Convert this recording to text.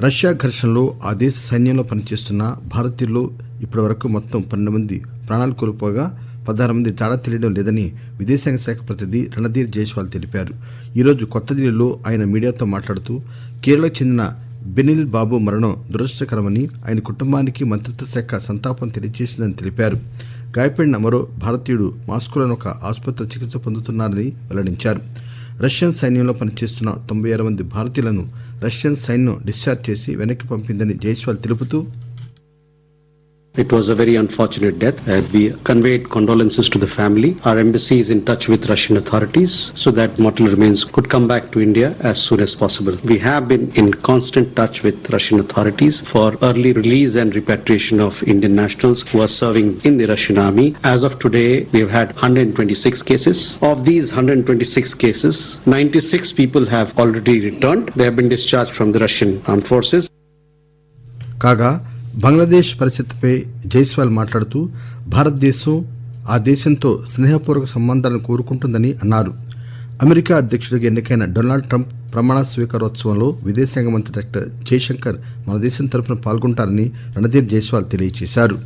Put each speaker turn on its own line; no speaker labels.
Russia ఘర్షణలో ఆ దేశ సైన్యంలో పనిచేస్తున్న భారతీయుల్లో ఇప్పటివరకు మొత్తం పన్నెండు మంది ప్రాణాలు కోల్పోగా పదహారు మంది జాడ తెలియడం లేదని విదేశాంగ శాఖ ప్రతినిధి రణధీర్ జైస్వాల్ తెలిపారు. ఈరోజు కొత్త ఢిల్లీలో ఆయన మీడియాతో మాట్లాడుతూ కేరళకు చెందిన బెనిల్ బాబు మరణం దురదృష్టకరమని ఆయన కుటుంబానికి మంత్రిత్వ శాఖ సంతాపం తెలియజేసిందని తెలిపారు. గాయపడిన మరో భారతీయుడు మాస్కోలోని ఒక ఆసుపత్రి చికిత్స పొందుతున్నారని వెల్లడించారు. రష్యన్ సైన్యంలో పనిచేస్తున్న తొంభై ఆరు మంది భారతీయులను రష్యన్ సైన్యం డిశ్చార్జ్ చేసి వెనక్కి పంపిందని జైస్వాల్ తెలుపుతూ
It was a very unfortunate death. Uh, we conveyed condolences to the family. Our embassy is in touch with Russian authorities so that mortal remains could come back to India as soon as possible. We have been in constant touch with Russian authorities for early release and repatriation of Indian nationals who are serving in the Russian army. As of today, we have had 126 cases. Of these 126 cases, 96 people have already returned. They have been discharged from the Russian armed forces.
కాగా బంగ్లాదేశ్ పరిస్థితిపై జైస్వాల్ మాట్లాడుతూ భారతదేశం ఆ దేశంతో స్నేహపూర్వక సంబంధాలను కోరుకుంటుందని అన్నారు. America అధ్యక్షుడిగా ఎన్నికైన డొనాల్డ్ ట్రంప్ ప్రమాణ స్వీకారోత్సవంలో విదేశాంగ మంత్రి డాక్టర్ జయశంకర్ మన దేశం తరఫున పాల్గొంటారని రణధీర్ జైస్వాల్ తెలియజేశారు.